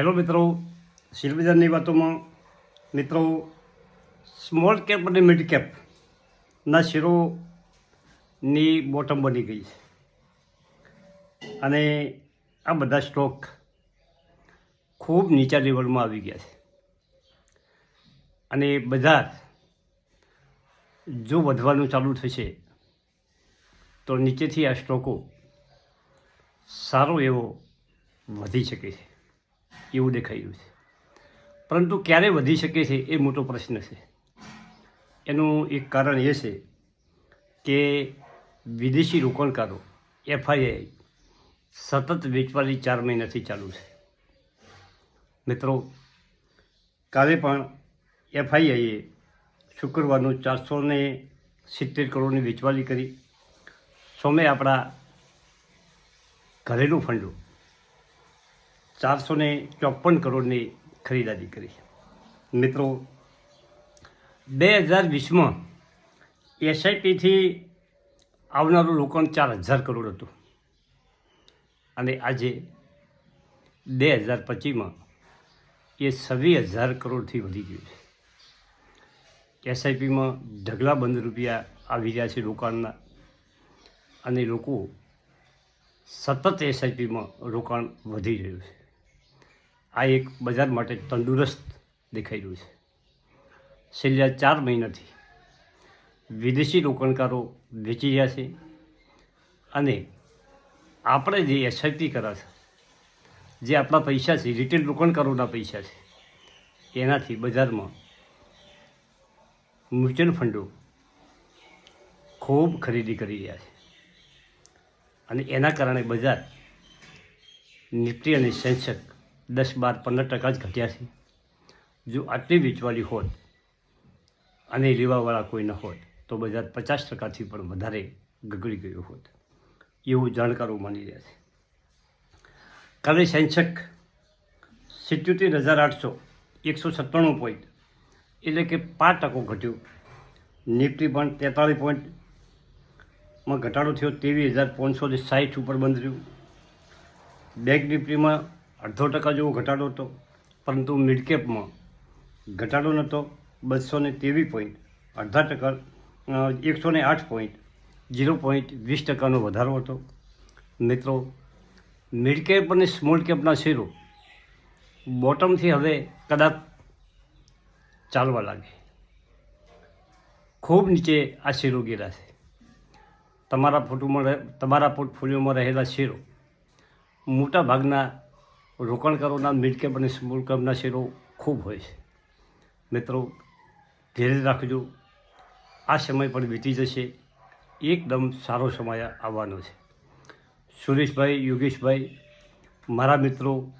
Hello મિત્રો. શિરબજારની વાતોમાં, મિત્રો સ્મોલ કેપ અને મિડ કેપના શેરોની બોટમ બની ગઈ છે. અને આ બધા સ્ટોક ખૂબ નીચા લેવલમાં આવી ગયા છે. અને બજાર જો વધવાનું ચાલુ થશે, તો નીચેથી આ સ્ટોકો સારો એવો વધી શકે છે. એવું દેખાઈ રહ્યું છે. પરંતુ ક્યારે વધી શકે છે એ મોટો પ્રશ્ન છે. એનું એક કારણ એ છે કે વિદેશી રોકાણકારો, એફઆઈઆઈ, સતત વેચવાની ચાર મહિનાથી ચાલુ છે. મિત્રો, કાલે પણ એફઆઈઆઈએ શુક્રવારનું ચારસો ને સિત્તેર કરોડની વેચવાલી કરી. સોમે આપણા ઘરેલું ફંડો ચારસો ને ચોપન કરોડની ખરીદારી કરી. મિત્રો, બે હજાર વીસમાં એસઆઈપીથી આવનારું રોકાણ ચાર હજાર કરોડ હતું. અને આજે બે હજાર પચીસમાં એ છવ્વીસ હજાર કરોડથી વધી ગયું છે. એસઆઈપીમાં ઢગલાબંધ રૂપિયા આવી રહ્યા છે રોકાણના. અને લોકો સતત એસઆઈપીમાં રોકાણ વધી રહ્યું છે. આ એક બજાર માટે તંદુરસ્ત દેખાઈ રહ્યું છે. છેલ્લા ચાર મહિનાથી વિદેશી રોકાણકારો વેચી રહ્યા છે અને આપણે જે એસઆઈપી કર્યા છે, જે આપણા પૈસા છે, રિટેલ રોકાણકારોના પૈસા છે, એનાથી બજારમાં મ્યુચ્યુઅલ ફંડો ખૂબ ખરીદી કરી રહ્યા છે. અને એના કારણે બજાર નિફ્ટી અને સેન્સેક્સ દસ બાર પંદર ટકા જ ઘટ્યા છે. જો આટલી વેચવાલી હોત અને લેવાવાળા કોઈ ન હોત, તો બજાર પચાસ ટકાથી પણ વધારે ગગડી ગયું હોત. એવું જાણકારો માની રહ્યા છે. કાલે સેન્સેક સિત્યોતેર હજાર આઠસો એકસો સત્તાણું પોઈન્ટ એટલે કે પાંચ ટકો ઘટ્યું. નિફ્ટી પણ તેતાળીસ પોઈન્ટમાં ઘટાડો થયો, ત્રેવીસ હજાર પાંચસો સાહીઠ ઉપર બંધ રહ્યું. બેંક નિફ્ટીમાં અડધો ટકા જેવો ઘટાડો હતો, પરંતુ મિડકેપમાં ઘટાડો નહોતો બસો ને ત્રેવીસ પોઈન્ટ અડધા ટકા એકસો ને આઠ પોઈન્ટ ઝીરો પોઈન્ટ વીસ ટકાનો વધારો હતો. મિત્રો મિડકેપ અને સ્મોલ કેપના શેરો બોટમથી હવે કદાચ ચાલવા લાગે. ખૂબ નીચે આ શેરો ગયેલા છે. તમારા ફોટોમાં તમારા પોર્ટફોલિયોમાં રહેલા શેરો મોટા ભાગના રોકાણકારોના મિડ કેપ અને સ્મોલ કેપના શેરો ખૂબ હોય છે. મિત્રો ધીરે રાખજો, આ સમય પણ વીતી જશે. એકદમ સારો સમય આવવાનો છે. સુરેશભાઈ, યોગેશભાઈ, મારા મિત્રો,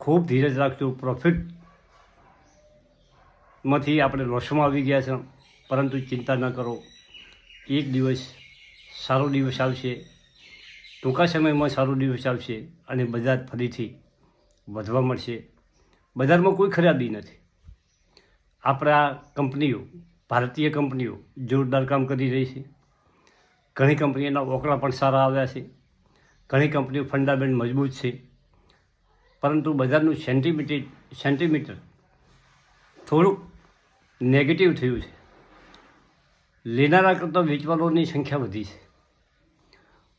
ખૂબ ધીરજ રાખજો પ્રોફિટમાંથી આપણે લોસમાં આવી ગયા છે, પરંતુ ચિંતા ન કરો. એક દિવસ સારો દિવસ આવશે. ટૂંકા સમયમાં સારો દિવસ આવશે અને બજાર ફરીથી વધવા મળશે. બજારમાં કોઈ ખરાબી નથી. આપણા કંપનીઓ, ભારતીય કંપનીઓ જોરદાર કામ કરી રહી છે. ઘણી કંપનીઓના ઓકળા પણ સારા આવ્યા છે. ઘણી કંપનીઓ ફંડામેન્ટ મજબૂત છે. પરંતુ બજારનું સેન્ટીમીટર સેન્ટીમીટર થોડુંક નેગેટિવ થયું છે. લેનારા કરતાં વેચવાલોની સંખ્યા વધી છે.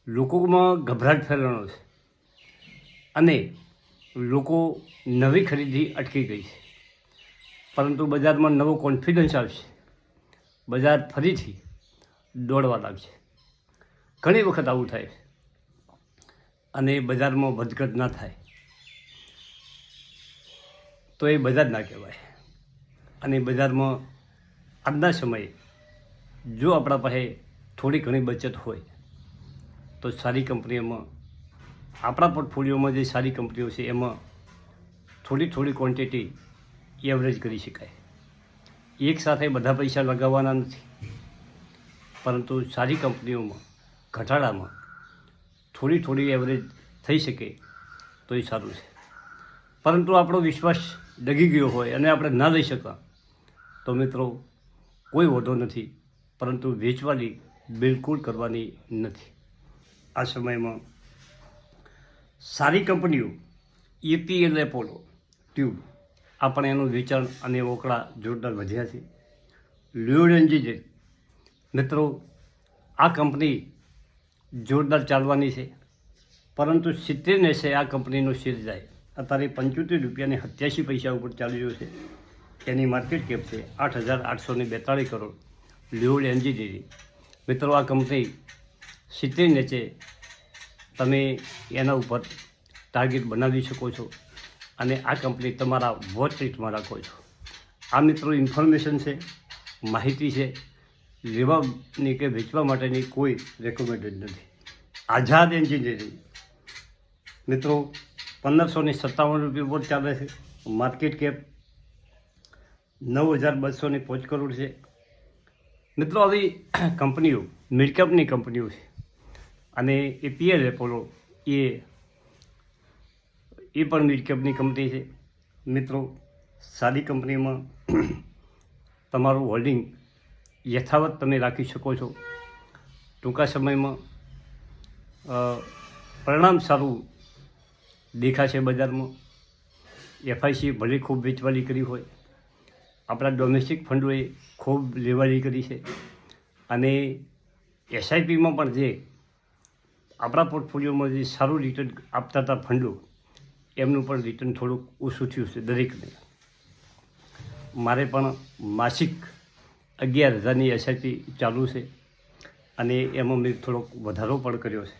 લોકોમાં ગભરાટ ફેલાણો છે. અને લોકો નવી ખરીદી અટકી ગઈ છે. પરંતુ બજારમાં નવો કોન્ફિડન્સ આવશે. બજાર ફરીથી દોડવા લાગશે. ઘણી વખત આવું થાય અને બજારમાં વધઘટ ના થાય. તો એ બજાર ના કહેવાય. અને બજારમાં આજના સમયે જો આપણા પાસે થોડી ઘણી બચત હોય, તો સારી કંપનીઓમાં આપણા પોર્ટફોલિયોમાં જે સારી કંપનીઓ છે, એમાં થોડી થોડી ક્વોન્ટિટી એવરેજ કરી શકાય. એક સાથે બધા પૈસા લગાવવાના નથી. પરંતુ સારી કંપનીઓમાં, ઘટાડામાં થોડી થોડી એવરેજ થઈ શકે તો એ સારું છે. પરંતુ આપણો વિશ્વાસ ડગી ગયો હોય અને આપણે ના લઈ શકા તો મિત્રો કોઈ વધો નથી. પરંતુ વેચવાની બિલકુલ કરવાની નથી. આ સમયમાં સારી કંપનીઓ ઈપીએલ એપોલો ટ્યુબ આ પણ એનું વેચાણ અને ઓકળા જોરદાર વધ્યા છે. લ્યુડ એન્જિન મિત્રો, આ કંપની જોરદાર ચાલવાની છે, પરંતુ સિત્તેર ને છે આ કંપનીનો શેર જાય. અત્યારે પંચોતેર રૂપિયાને સત્યાસી પૈસા ઉપર ચાલી રહ્યો છે. એની માર્કેટ કેપ છે આઠ હજાર આઠસો બેતાળીસ કરોડ. લ્યુડ એન્જિનિયરિંગ મિત્રો, આ કંપની સિત્તેર નીચે તમે એના ઉપર ટાર્ગેટ બનાવી શકો છો અને આ કંપની તમારા વોચ લિસ્ટમાં રાખો છો. આ મિત્રો ઇન્ફોર્મેશન છે, માહિતી છે, લેવાની કે વેચવા માટેની કોઈ રેકમેન્ડેડ નથી. આઝાદ એન્જિનિયરિંગ મિત્રો, પંદરસો ને સત્તાવન રૂપિયા ઉપર ચાલે છે માર્કેટ કેપ નવ હજાર બસો ને પાંચ કરોડ છે. મિત્રો, આવી કંપનીઓ મિડકેપની કંપનીઓ છે. અને એ પીએલ એપોલો એ એ પણ મિડકેપની કંપની છે. મિત્રો સારી કંપનીમાં તમારું હોલ્ડિંગ યથાવત તમે રાખી શકો છો. ટૂંકા સમયમાં પરિણામ સારું દેખાશે બજારમાં. એફઆઈસી ભલે ખૂબ વેચવાલી કરી હોય. આપણા ડોમેસ્ટિક ફંડોએ ખૂબ લેવાલી કરી છે. અને એસઆઈપીમાં પણ જે આપણા પોર્ટફોલિયોમાં જે સારું રિટર્ન આપતા હતા ફંડો એમનું પણ રિટર્ન થોડુંક ઓછું થયું છે દરેકને. મારે પણ માસિક અગિયાર હજારની એસઆઈપી ચાલુ છે અને એમાં મેં થોડોક વધારો પણ કર્યો છે.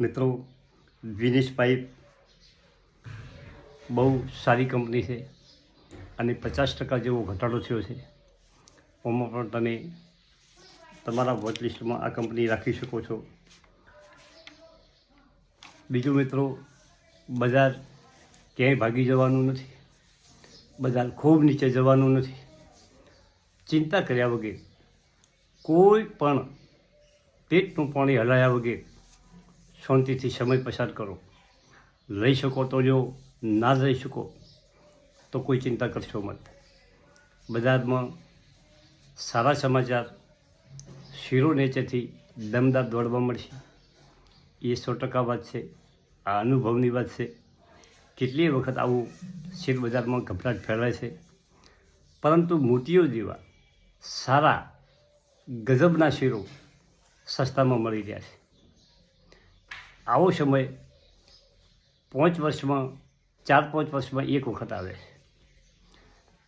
મિત્રો, વિનેશ પાઇપ બહુ સારી કંપની છે અને પચાસ ટકા જેવો ઘટાડો થયો છે. ઓમાં પણ તમે તમારા વોચ લિસ્ટમાં આ કંપની રાખી શકો છો. બીજું મિત્રો, બજાર ક્યાંય ભાગી જવાનું નથી. બજાર ખૂબ નીચે જવાનું નથી. ચિંતા કર્યા વગર, કોઈ પણ પેટનું પાણી હલાયા વગર શાંતિથી સમય પસાર કરો. લઈ શકો તો જો, ના લઈ શકો, તો કોઈ ચિંતા કરશો મત. બજારમાં સારા સમાચાર શીરો નીચેથી દમદાર દોડવા મળશે. એ સો ટકા વાત છે, આ અનુભવની વાત છે. કેટલીય વખત આવું શેર બજારમાં ગભરાટ ફેલાય છે. પરંતુ મોતીઓ જેવા સારા, ગજબના શેરો સસ્તામાં મળી રહ્યા છે. આવો સમય પાંચ વર્ષમાં, ચાર પાંચ વર્ષમાં એક વખત આવે છે.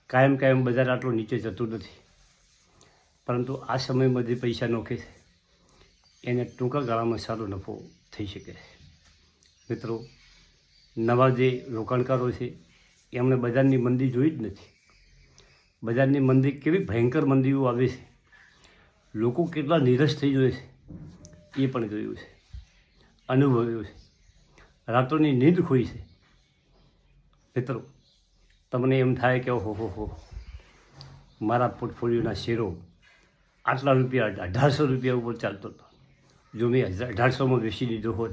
કાયમ કાયમ બજાર આટલો નીચે જતું નથી. પરંતુ આ સમયમાં જે પૈસા નોખે છે, એને ટૂંકા ગાળામાં સારો નફો થઈ શકે. છે મિત્રો, નવા જે રોકાણકારો છે, એમણે બજારની મંદી જોઈ જ નથી. બજારની મંદી કેવી ભયંકર મંદીઓ આવે છે. લોકો કેટલા નિરસ થઈ જાય છે, એ પણ જોયું છે, અનુભવ્યું છે. રાત્રોની નીંદ ખોઈ છે. મિત્રો, તમને એમ થાય કે ઓહો, હો હો, મારા પોર્ટફોલિયોના શેરો આટલા રૂપિયા, અઢારસો રૂપિયા ઉપર ચાલતો હતો. જો મેં અઢારસોમાં વેચી દીધો હોત,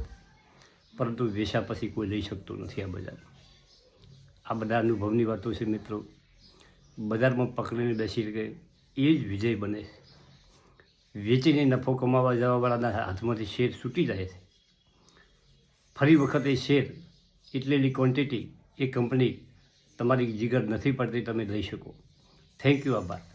પરંતુ વેચા પછી કોઈ લઈ શકતું નથી આ બજાર. આ બધા અનુભવની વાતો છે મિત્રો. બજારમાં પકડીને બેસી કે એ જ વિજય બને. વેચીને નફો કમાવા જવાવાળાના હાથમાંથી શેર છૂટી જાય છે. ફરી વખત એ શેર એટલેલી ક્વોન્ટિટી એ કંપની તમારી જીગર નથી પડતી, તમે લઈ શકો. થેન્ક યુ આભાર.